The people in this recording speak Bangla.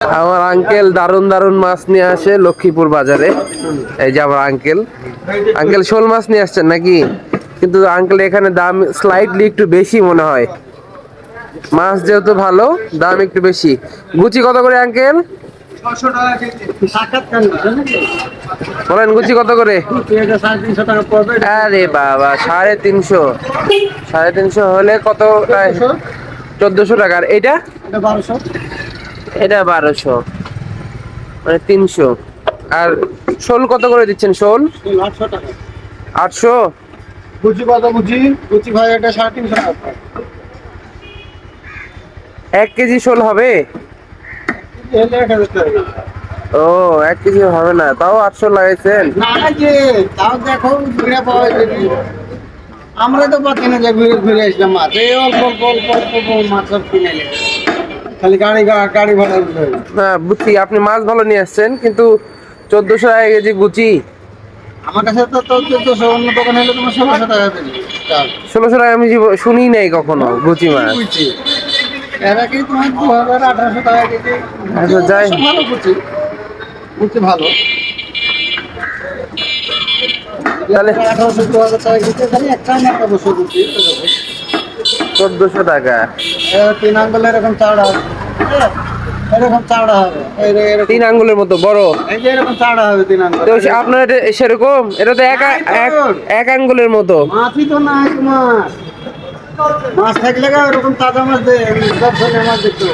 আমার আঙ্কেল দারুণ দারুণ মাছ নিয়ে আসে লক্ষ্মীপুর বাজারে। এই যে আমার আঙ্কেল আঙ্কেল শোল মাছ নিয়ে আসছেন নাকি? কিন্তু আঙ্কেল এখানে দাম স্লাইটলি একটু বেশি মনে হয়। মাছ যেহেতু ভালো, দাম একটু বেশি। গুচি কত করে আঙ্কেল বলেন, গুচি কত করে? আরে বাবা, সাড়ে তিনশো। সাড়ে তিনশো হলে কত চোদ্দশো টাকা আর এটা এটা বারোশো। মানে তিনশো। আর শোল কত করে দিচ্ছেন শোল? আটশো? বুঝি কত বুঝি বুঝি ভাই এটা সাড়ে তিনশো টাকা। এক কেজি শোল হবে? ও এক কেজি হবে না তাও আটশো লাগাইছেন। তাও দেখো ঘুরে পাওয়া যাবে আমরা তো পাচ্ছি না যে ঘুরে ঘুরে আসলাম মাছ। এই অল্প অল্প অল্প অল্প অল্প মাছ সব কিনে নিলাম। খালি গাড়ি গাড়ি ভাড়া না বুঝছি আপনি মাছ ভালো নিয়ে আসছেন কিন্তু চোদ্দশো টাকা কেজি গুচি। আমার কাছে তো চোদ্দশো অন্য দোকান হলে তোমার ষোলোশো টাকা ষোলোশো টাকা আমি শুনি নাই কখনো গুচি মাছ। বুঝছি কি তোমার দু হাজার আঠারোশো টাকা কেজি। আচ্ছা, যাই। ভালো বুঝছি বুঝছি ভালো। তাহলে আঠারোশো দু হাজার টাকা কেজি খালি একটা বছর বুঝছি চোদ্দশো টাকা। তিন আঙ্গুল এরকম চাওড়া হবে। এরকম চাওড়া হবে। তিন আঙ্গুলের মতো বড়। এই যে এরকম চাওড়া হবে তিন আঙ্গুল। তো আপনার এটা সেরকম? এটা তো এক এক আঙ্গুলের মতো। মাছই তো নাই তোমার। মাছ থাকলে এরকম তাজা মাছ দে দর্শনের মাছ দেখতো